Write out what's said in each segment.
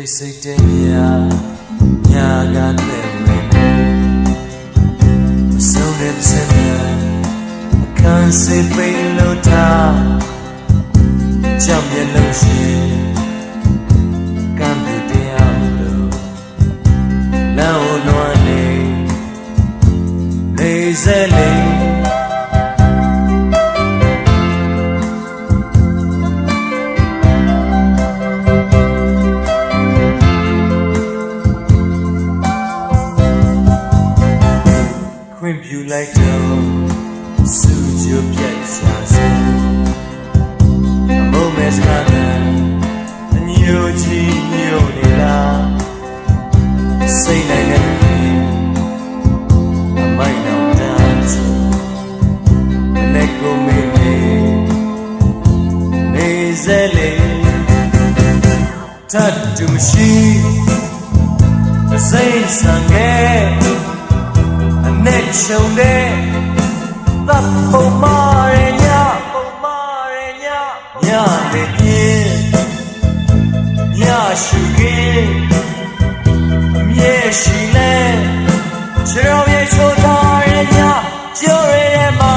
တိတ်ဆိတ်တဲ့ညာညာကတဲ့ဝင်မဆုံးတဲ့စက်နဲ့အခန်းစိတ်ပိန်လို့ထားကြောက်မျက်လုံးရှိကံပြတရားလို့လမ်းကိုလွှမ်းနေနေစေလေး ပြတ်ရှာစေအမုံမဲစကားနဲ့အညိုချီညိုနေလားစိတ်နိုင်တဲ့ခင်အမိုက်တော့တန်းချလက်ကိုမေးမေးနေစေလေတတ်တူမရှိစိတ်ဆန်ခဲ့အနဲ့ချုံတဲ့တပ် ရှုကင်းအမြဲရှိလဲခြေတော်ရဲ့ချိုးထားရညကြောရရဲ့မှာ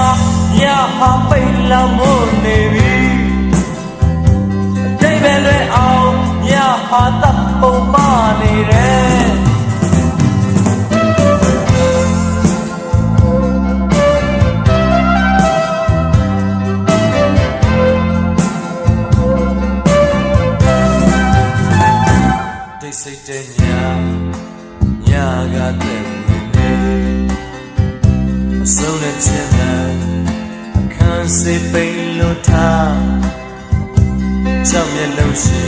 ညဟာပိတ်လောင်မနေပြီအတိတ်ပဲလွဲအောင်ညဟာတပ်ပုံမာနေတယ် တိတ်ဆိတ်တဲ့ညာညာကတဲ့ဝင်နေအဆုံးနဲ့ချင်တဲ့အခန်းစိတ်ပိန်လို့ထားကြောက်မျက်လုံးရှိ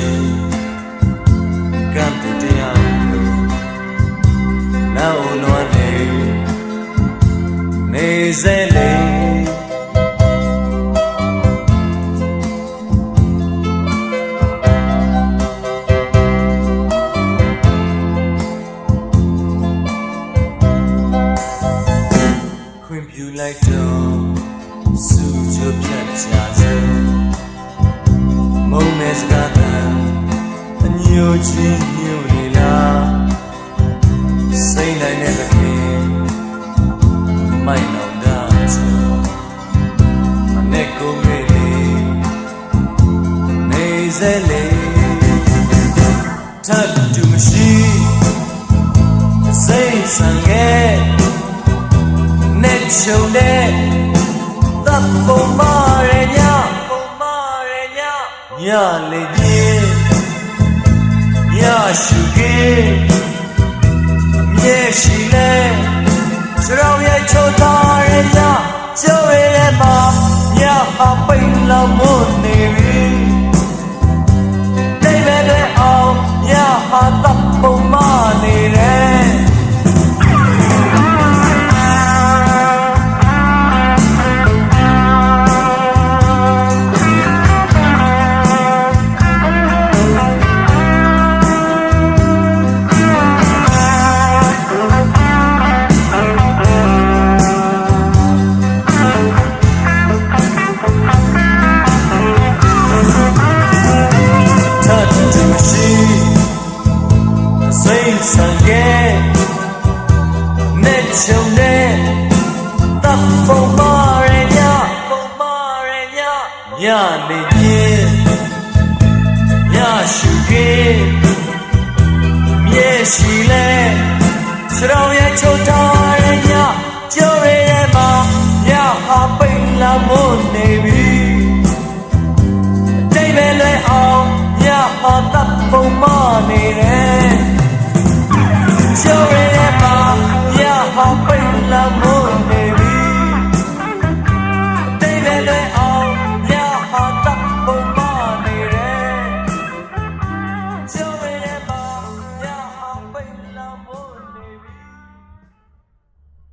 ကံတူတရားလို့နောက်လွန်နေနေစေ လေခွင့်ပြုလိုက်တော့စုချဖြတ်ချစေမုံမဲစကားတန်အညိုချင်းညိုနေလားစိတ်နိုင်တဲ့ခင်မိုက်နောင်တာချောမနဲ့ကိုမေးလေးနေစေလေထပ်တူမရှိစိတ်ဆန်ခဲ့ နဲ့ချုံတဲ့တပ်ပုံမာရညပုံမာရညညလေကြီးညရှုကြီးအမြဲရှိလဲစရောင်ရဲ့ချိုးထားရညကျိုးရတဲ့မှာညဟာပိန်လောင်မနေပြီ နဲ့ချုံနဲ့တပ်ပုံမာရညပုံမာရညညနေကြီးညရှုကြီးမြဲရှိလဲစရောင်ရဲ့ချိုးထားရညကြော်ရရဲ့မှာညဟာပိန်လာမနေပြီတိတ်ပဲလွဲအောင်ညဟာတပ်ပုံမနေတယ်